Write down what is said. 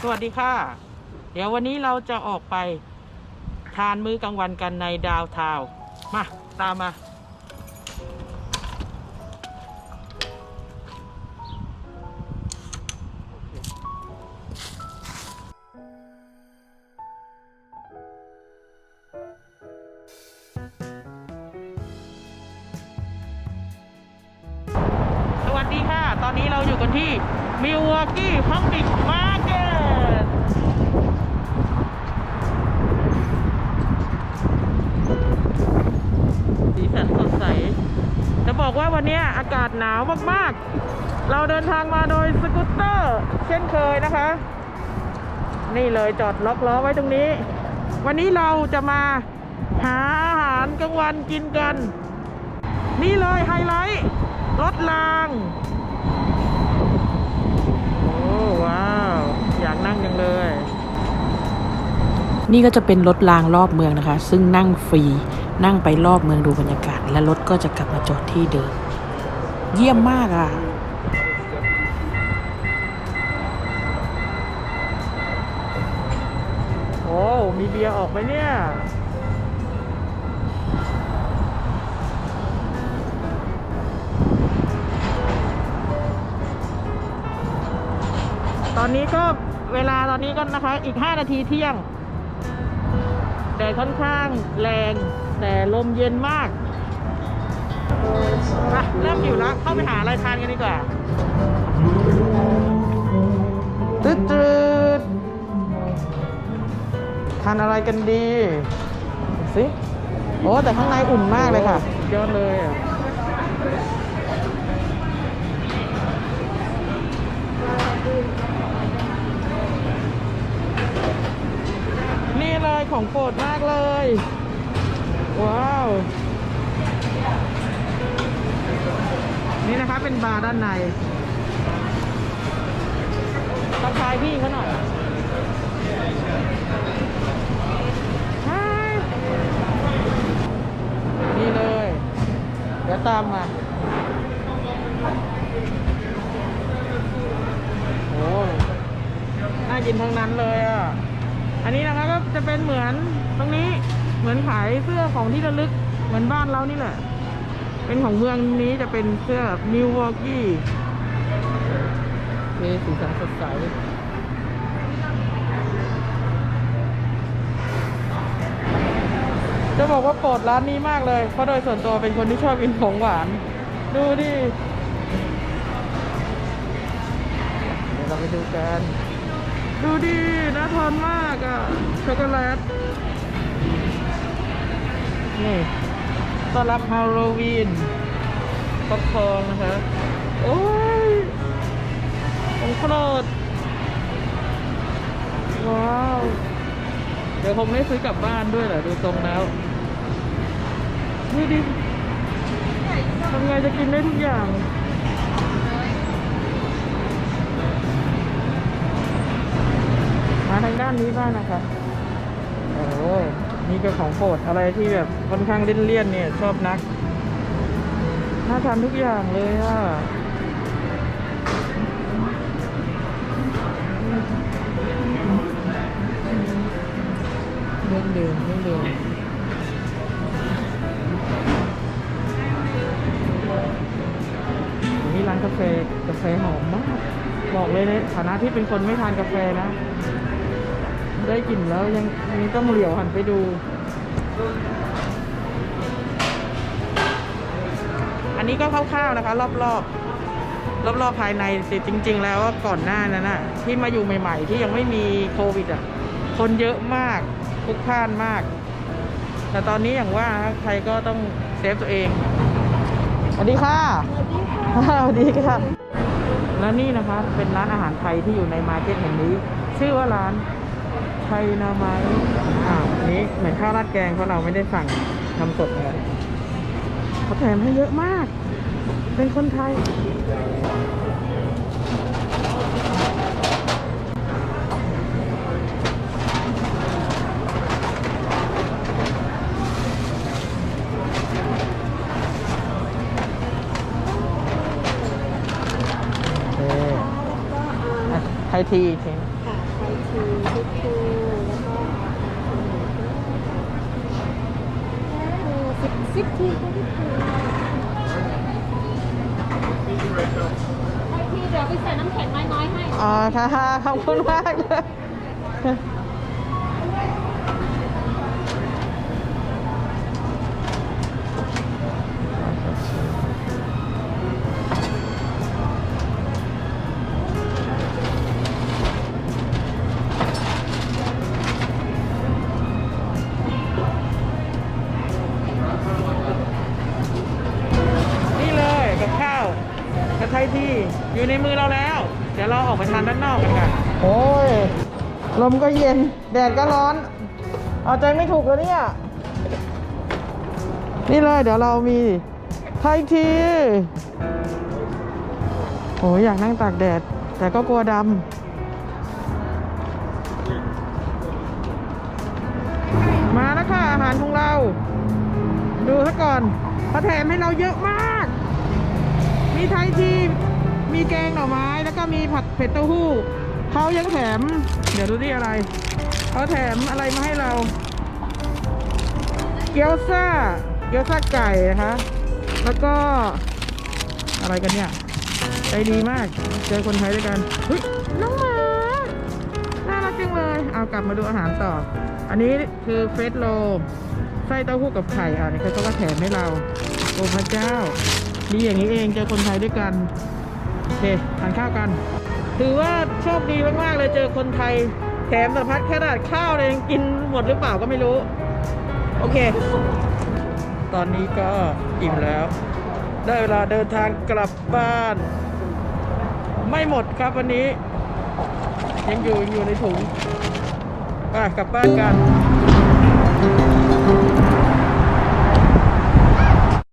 สวัสดีค่ะ เดี๋ยววันนี้เราจะออกไปทานมื้อกลางวันกันในดาวทาวมา ตามมา ดีค่ะ ตอนนี้เราอยู่กันที่มิว w อกกี้พับบิกมาร์เก็ตสีสันสดใส จะบอกว่าวันนี้อากาศหนาวมากๆ เราเดินทางมาโดยสกูตเตอร์ เช่นเคยนะคะ นี่เลยจอดล็อกล้อไว้ตรงนี้ วันนี้เราจะมาหาอาหารกลางวันกินกัน นี่เลยไฮไลท์ รถราง โอ้ว้าว อยากนั่งจังเลย นี่ก็จะเป็นรถรางรอบเมืองนะคะ ซึ่งนั่งฟรี นั่งไปรอบเมืองดูบรรยากาศ และรถก็จะกลับมาจอดที่เดิม เยี่ยมมากอะโอ้มีเบียร์ออกไหมเนี่ย ตอนนี้ก็เวลาตอนนี้ก็นะคะ อีก 5 นาทีเที่ยง แดดค่อนข้างแรง แต่ลมเย็นมากอะเริ่มอยู่แล้ว เข้าไปหาอะไรทานกันดีกว่าตืดตืดทานอะไรกันดีดูสิ โอ้ แต่ข้างในอุ่นมากเลยค่ะยอดเลยอะ นี่เลย ของโปรดมากเลย ว้าว นี่นะคะเป็นบาร์ด้านในทักทายพี่เขาหน่อยฮายนี่เลย เดี๋ยวตามมาโอ้น่ากินทั้งนั้นเลยอะ อันนี้นะคะก็จะเป็นเหมือนตรงนี้เหมือนขายเสื้อของที่ระลึกเหมือนบ้านเรานี่แหละ เป็นของเมืองนี้จะเป็นเสื้อมิว w อกกี้เีสีสันสดใสจะบอกว่าโปรดร้านนี้มากเลย เพราะโดยส่วนตัวเป็นคนที่ชอบกินของหวาน ดูดิ เดี๋ยวเราไปดูกัน ดูดิน่าทานมากอะ ช็อกโกแลต นี่ต้อนรับฮาโลวีนป๊อปคอร์นนะคะ โอ้ยของโปรดว้าว เดี๋ยวคงได้ซื้อกลับบ้านด้วยแหละดูตรงแล้วดูดิทำไงจะกินได้ทุกอย่าง มาทางด้านนี้บ้างนะคะโอ้โหนี่ก็ของโปรดอะไรที่แบบค่อนข้างเลี่ยนๆเนี่ยชอบนัก น่าทานทุกอย่างเลยอะเรื่องดื่มเรื่องดื่มนนี้ร้านกาแฟกาแฟหอมมาก บอกเลยในฐานะที่เป็นคนไม่ทานกาแฟนะ ได้กลิ่นแล้วยังยังต้องเหลียวหันไปดู อันนี้ก็คร่าวๆนะคะ รอบๆรอบๆภายในแต่จริง ๆ แล้วก่อนหน้านั้นนะที่มาอยู่ใหม่ ๆ ที่ยังไม่มีโควิดอะคนเยอะมากพลุกพล่านมาก แต่ตอนนี้อย่างว่าใครก็ต้องเซฟตัวเองสวัสดีค่ะสวัสดีค่ะแล้วนี่นะคะเป็นร้านอาหารไทยที่อยู่ในมาร์เก็ตแห่งนี้ ชื่อว่าร้าน ไทยนาไม้อ่าอันนี้เหมือนข้าวราดแกงเพราะเราไม่ได้สั่งทำสดเลยเขาแถมให้เยอะมาก เป็นคนไทยเอะไทยทีทีค่ะไทยทีทุกคูแล้วก็ สิบสิบทีก็ทุกคูไทยทีเดี๋ยวไปใส่น้ำแข็งน้อยๆให้ อ๋อค่ะขอบคุณมากเลย อยู่ในมือเราแล้ว เดี๋ยวเราออกไปทานด้านนอกกันค่ะโอ้ย ลมก็เย็น แดดก็ร้อน เอาใจไม่ถูกแล้วเนี่ย นี่เลยเดี๋ยวเรามีไทยทีโอ้ยอยากนั่งตากแดด แต่ก็กลัวดำ มาแล้วค่ะ อาหารของเรา ดูซะก่อนเขาแถมให้เราเยอะมาก มีไทยที มีแกงหน่อไม้แล้วก็มีผัดเผ็ดเต้าหู้เขายังแถม เดี๋ยวดูดิอะไรเขาแถมอะไรมาให้เรา เกี๊ยวซ่า เกี๊ยวซ่าไก่นะคะแล้วก็อะไรกันเนี่ยใจดีมาก เจอคนไทยด้วยกันเฮ้ยน้องหมาน่ารักจังเลย เอากลับมาดูอาหารต่อ อันนี้คือเฟสโลไส้เต้าหู้กับไข่อะนี่เขาก็แถมให้เรา โอ้พระเจ้าดีอย่างนี้เองเจอคนไทยด้วยกัน เคทานข้าวกัน ถือว่าโชคดีมาก ๆ เลยเจอคนไทยแถมสารพัดขนาดข้าวเลยยังกินหมดหรือเปล่าก็ไม่รู้ โอเค ตอนนี้ก็อิ่มแล้ว ได้เวลาเดินทางกลับบ้าน ไม่หมดครับวันนี้ ยังอยู่ยังอยู่ในถุงไปกลับบ้านกัน